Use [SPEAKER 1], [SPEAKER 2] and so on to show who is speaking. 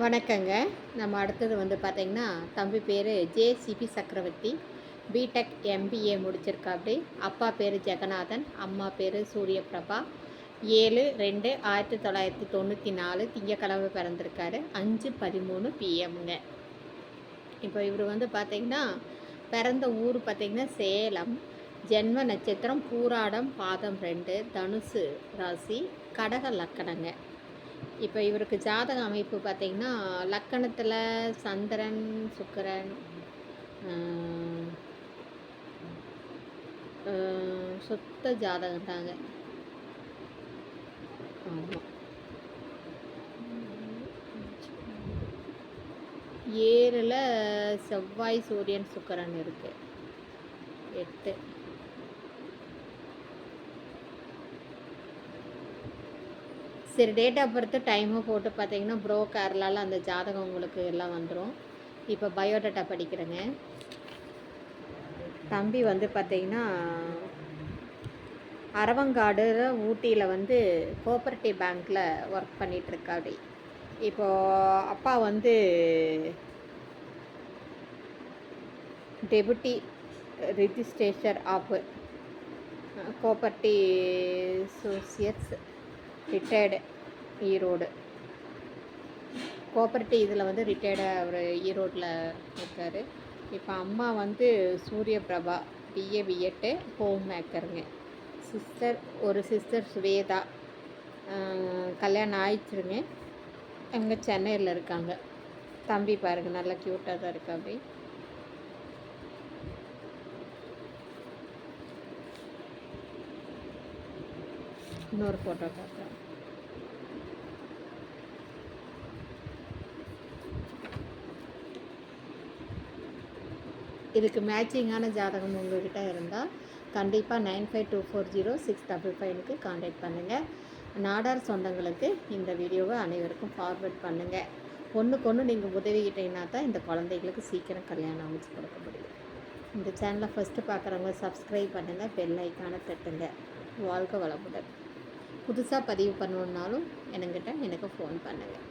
[SPEAKER 1] வணக்கங்க. நம்ம அடுத்தது வந்து பார்த்திங்கன்னா தம்பி பேர் ஜேசிபி சக்கரவர்த்தி. பிடெக் எம்பிஏ முடிச்சிருக்காப்படி அப்பா பேர் ஜெகநாதன் அம்மா பேர் சூரியபிரபா. ஏழு ரெண்டு ஆயிரத்தி தொள்ளாயிரத்தி தொண்ணூற்றி நாலு திங்கக்கிழமை பிறந்திருக்காரு. அஞ்சு பதிமூணு பிஎம்ங்க இப்போ இவர் வந்து பார்த்திங்கன்னா பிறந்த ஊர் பார்த்திங்கன்னா சேலம். ஜென்ம நட்சத்திரம் பூராடம் பாதம் ரெண்டு தனுசு ராசி கடக லக்கணங்க. இப்போ இவருக்கு ஜாதக அமைப்பு பார்த்திங்கன்னா லக்கணத்தில் சந்திரன் சுக்கரன் ஆஹ், சுத்த ஜாதகம் தாங்க ஆமாம் ஏழில் செவ்வாய் சூரியன் சுக்கரன் இருக்குது எட்டு. சரி டேட் ஆஃப் பர்த்து டைமும் போட்டு பார்த்தீங்கன்னா ப்ரோ ப்ரோக்கர்லால அந்த ஜாதகம் உங்களுக்கு எல்லாம் வந்துடும் இப்போ பயோடேட்டா படிக்கிறேங்க. தம்பி வந்து பார்த்தீங்கன்னா அரவங்காடு ஊட்டியில் வந்து கோஆப்பரேட்டிவ் பேங்க்கில் ஒர்க் பண்ணிகிட்ருக்காடி இப்போது அப்பா வந்து deputy registrar of cooperative societies retired Erode. Cooperative இதில் வந்து ரிட்டையர்டாக அவர் ஈரோட்டில் இருக்கார். இப்போ அம்மா வந்து Surya Prabha BA B Ed home மேக்கருங்க sister ஒரு சிஸ்டர் சுவேதா கல்யாணம் ஆயிடுச்சுருங்க. அங்கே சென்னையில் இருக்காங்க. தம்பி பாருங்க நல்லா க்யூட்டாக தான் இருக்கா அப்படி இன்னொரு ஃபோட்டோ பார்க்குறேன் இதுக்கு மேட்சிங்கான ஜாதகம் உங்கள்கிட்ட இருந்தால் கண்டிப்பாக nine five two four zero six double ஃபைவ்னுக்கு contact பண்ணுங்கள் நாடார் சொந்தங்களுக்கு இந்த வீடியோவை அனைவருக்கும் ஃபார்வர்ட் பண்ணுங்கள் ஒன்றுக்கு ஒன்று நீங்கள் உதவிக்கிட்டீங்கன்னா தான் இந்த குழந்தைகளுக்கு சீக்கிரம் கல்யாணம் அமைச்சு கொடுக்க முடியும். இந்த சேனலை ஃபஸ்ட்டு பார்க்குறவங்க சப்ஸ்கிரைப் பண்ணுங்கள் பெல் ஐக்கானை தட்டுங்க. வாழ்க வளமுடன். புதுசாக பதிவு பண்ணணுன்னாலும் எனக்கிட்ட எனக்கு ஃபோன் பண்ணுங்கள்